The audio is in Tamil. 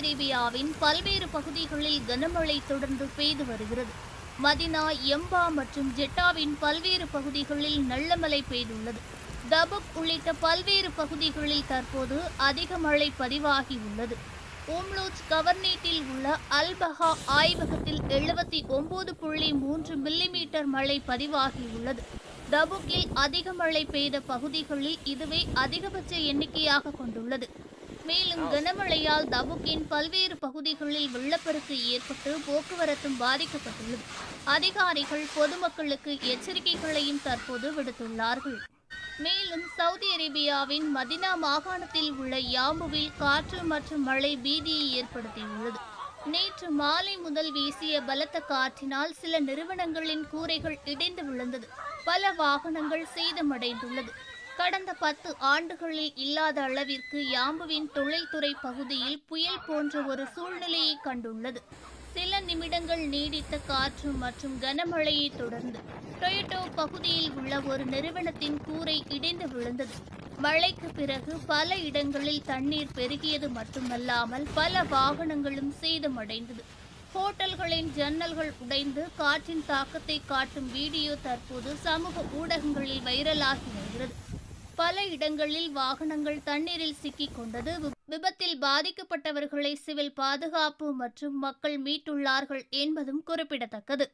அரேபியாவின் பல்வேறு பகுதிகளில் கனமழை தொடர்ந்து பெய்து வருகிறது மதினா எம்பா மற்றும் ஜெட்டாவின் பல்வேறு பகுதிகளில் நல்ல மழை பெய்துள்ளது தபுக் உள்ளிட்ட பல்வேறு பகுதிகளில் தற்போது அதிக மழை பதிவாகியுள்ளது ஓம்லூச் கவர்னேட்டில் உள்ள அல்பஹா ஆய்வகத்தில் எழுபத்தி ஒன்பது புள்ளி மூன்று மில்லிமீட்டர் மழை பதிவாகியுள்ளது தபுக்கில் அதிக மழை பெய்த பகுதிகளில் இதுவே அதிகபட்ச எண்ணிக்கையாக கொண்டுள்ளது மேலும் கனமழையால் தபுக்கின் பல்வேறு பகுதிகளில் வெள்ளப்பெருக்கு ஏற்பட்டு போக்குவரத்தும் பாதிக்கப்பட்டுள்ளது. அதிகாரிகள் பொதுமக்களுக்கு எச்சரிக்கைகளையும் தற்போது விடுத்துள்ளார்கள். மேலும் சவுதி அரேபியாவின் மதினா மாகாணத்தில் உள்ள யாம்புவில் காற்று மற்றும் மழை பீதியை ஏற்படுத்தியுள்ளது. நேற்று மாலை முதல் வீசிய பலத்த காற்றினால் சில நிறுவனங்களின் கூரைகள் இடிந்து விழுந்தது. பல வாகனங்கள் சேதமடைந்துள்ளது. கடந்த பத்து ஆண்டுகளில் இல்லாத அளவிற்கு யாம்புவின் தொழில்துறை பகுதியில் புயல் போன்ற ஒரு சூழ்நிலையை கண்டுள்ளது. சில நிமிடங்கள் நீடித்த காற்று மற்றும் கனமழையை தொடர்ந்து டொயோட்டோ பகுதியில் உள்ள ஒரு நிறுவனத்தின் கூரை இடிந்து விழுந்தது. மழைக்கு பிறகு பல இடங்களில் தண்ணீர் பெருகியது மட்டுமல்லாமல் பல வாகனங்களும் சேதமடைந்தது. ஹோட்டல்களின் ஜன்னல்கள் உடைந்து காற்றின் தாக்கத்தை காட்டும் வீடியோ தற்போது சமூக ஊடகங்களில் வைரலாகி வருகிறது. பல இடங்களில் வாகனங்கள் தண்ணீரில் சிக்கிக் கொண்டது. விபத்தில் பாதிக்கப்பட்டவர்களை சிவில் பாதுகாப்பு மற்றும் மக்கள் மீட்டுள்ளார்கள் என்பதும் குறிப்பிடத்தக்கது.